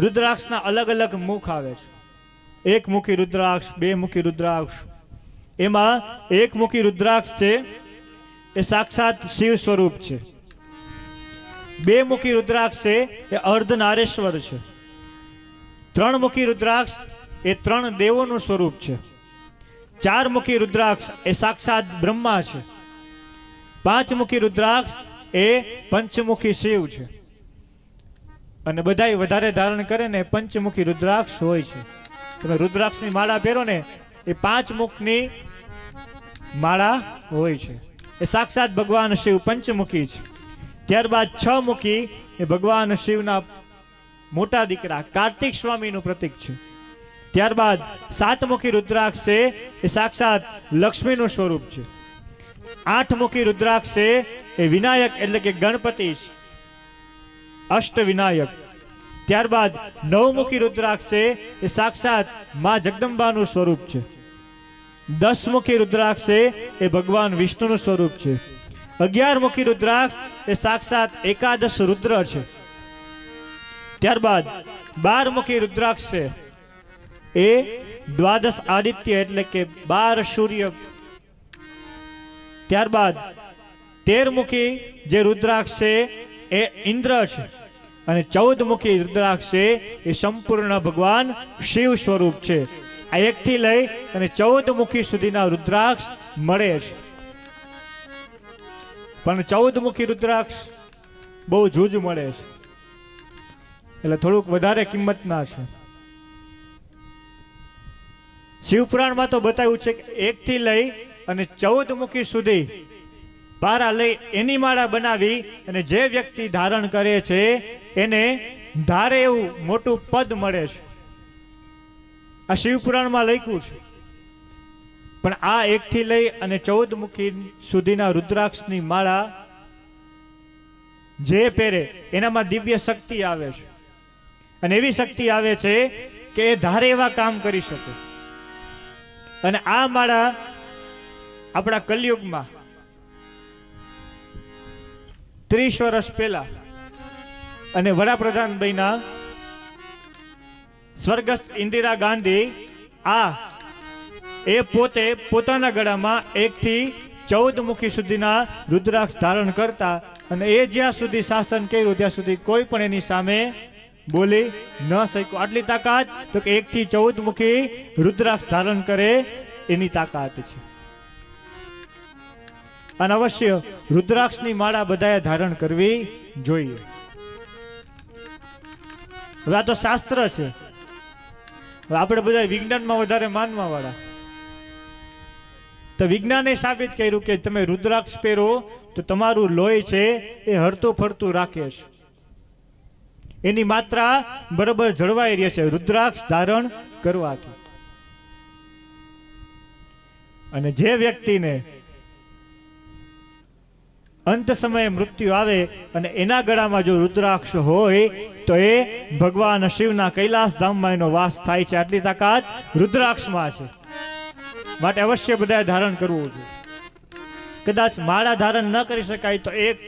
રુદ્રાક્ષના અલગ અલગ મુખ આવે છે. એક મુખી રુદ્રાક્ષ, બે મુખી રુદ્રાક્ષ. એમાં એક મુખી રુદ્રાક્ષ છે, એ સાક્ષાત શિવ સ્વરૂપ છે. બે મુખી રુદ્રાક્ષ છે, એ અર્ધનારેશ્વર છે. ત્રણ મુખી રુદ્રાક્ષ, એ ત્રણ દેવોનું સ્વરૂપ છે. ચાર મુખી રુદ્રાક્ષ, એ સાક્ષાત બ્રહ્મા છે. પાંચ મુખી રુદ્રાક્ષ, એ પંચમુખી શિવ છે. અને બધાય વધારે ધારણ કરે ને પંચમુખી રુદ્રાક્ષ હોય છે. તમે રુદ્રાક્ષની માળા પહેરો ને, એ પાંચ મુખની માળા હોય છે. એ સાક્ષાત ભગવાન શિવ પંચમુખી છે. ત્યારબાદ છ મુખી એ ભગવાન શિવના મોટા દીકરા કાર્તિક સ્વામીનું પ્રતીક છે. ત્યારબાદ સાતમુખી રુદ્રાક્ષ છે, એ સાક્ષાત લક્ષ્મીનું સ્વરૂપ છે. આઠમુખી રુદ્રાક્ષ છે, એ વિનાયક એટલે કે ગણપતિ છે. અષ્ટ વિનાયક ત્યારબાદ નવમુખી રુદ્રાક્ષ છે એ સાક્ષાત મા જગદંબાનું સ્વરૂપ છે. દસમુખી રુદ્રાક્ષ છે એ ભગવાન વિષ્ણુનું સ્વરૂપ છે. અગિયારમુખી રુદ્રાક્ષ એ સાક્ષાત એકાદશ રુદ્ર છે. ત્યારબાદ બારમુખી રુદ્રાક્ષ છે એ દ્વાદશ આદિત્ય એટલે કે બાર સૂર્ય. ત્યારબાદ તેરમુખી જે રુદ્રાક્ષ છે એ ઇન્દ્ર છે. અને ચૌદમુખી રુદ્રાક્ષ છે, એ સંપૂર્ણ ભગવાન શિવ સ્વરૂપ છે. આ એકથી લઈ અને ચૌદ મુખી સુધીના રુદ્રાક્ષ મળે છે પણ ચૌદ મુખી રુદ્રાક્ષ બહુ જૂજ મળે છે. એટલે થોડુંક વધારે કિંમતના છે. શિવપુરાણમાં તો બતાવ્યું છે કે એકથી લઈ અને ચૌદ મુખી સુધી પારા લઈ એની માળા બનાવી અને જે વ્યક્તિ ધારણ કરે છે, એને ધારે એવું મોટું પદ મળે છે. આ શિવપુરાણમાં લખ્યું છે. પણ આ એકથી લઈ અને ચૌદ મુખી સુધીના રુદ્રાક્ષની માળા જે પહેરે, એનામાં દિવ્ય શક્તિ આવે છે. અને એવી શક્તિ આવે છે કે એ ધારે એવા કામ કરી શકે. અને આ માળા આપણા કલયુગમાં ત્રીસ વર્ષ પહેલા અને વડાપ્રધાન બન્યા સ્વર્ગસ્થ ઇન્દિરા ગાંધી. આ, એ પોતે પોતાના ગળામાં એકથી ચૌદ મુખી સુધીના રુદ્રાક્ષ ધારણ કરતા અને એ જ્યાં સુધી શાસન કર્યું, ત્યાં સુધી કોઈ પણ એની સામે બોલી ન શક્યું. આટલી તાકાત તો કે એકથી ચૌદ મુખી રુદ્રાક્ષ ધારણ કરે એની તાકાત છે. અને અવશ્ય રુદ્રાક્ષની માળા બધાએ ધારણ કરવી જોઈએ. હવે આ તો શાસ્ત્ર છે. આપણે બધા વિજ્ઞાનમાં વધારે માનવા વાળા તો વિજ્ઞાને સાબિત કર્યું કે તમે રુદ્રાક્ષ પહેરો, તો તમારું લોહી છે એ હરતું ફરતું રાખે છે. એની માત્રા બરોબર જળવાઈ રહે છે, રુદ્રાક્ષ ધારણ કરવાથી. અને જે વ્યક્તિને અંત સમયે મૃત્યુ આવે અને એના ગળામાં જો રુદ્રાક્ષ હોય, તો એ ભગવાન શિવના કૈલાસ ધામમાં એનો વાસ થાય છે. આટલી તાકાત રુદ્રાક્ષમાં છે. માટે અવશ્ય બધાએ ધારણ કરવું જોઈએ. કદાચ માળા ધારણ ન કરી શકાય તો એક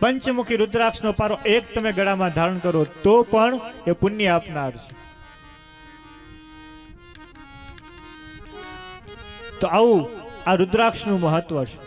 પંચમુખી રુદ્રાક્ષનો પારો એક તમે ગળામાં ધારણ કરો તો પણ એ પુણ્ય આપનાર છે. તો આવું આ રુદ્રાક્ષનું મહત્વ છે.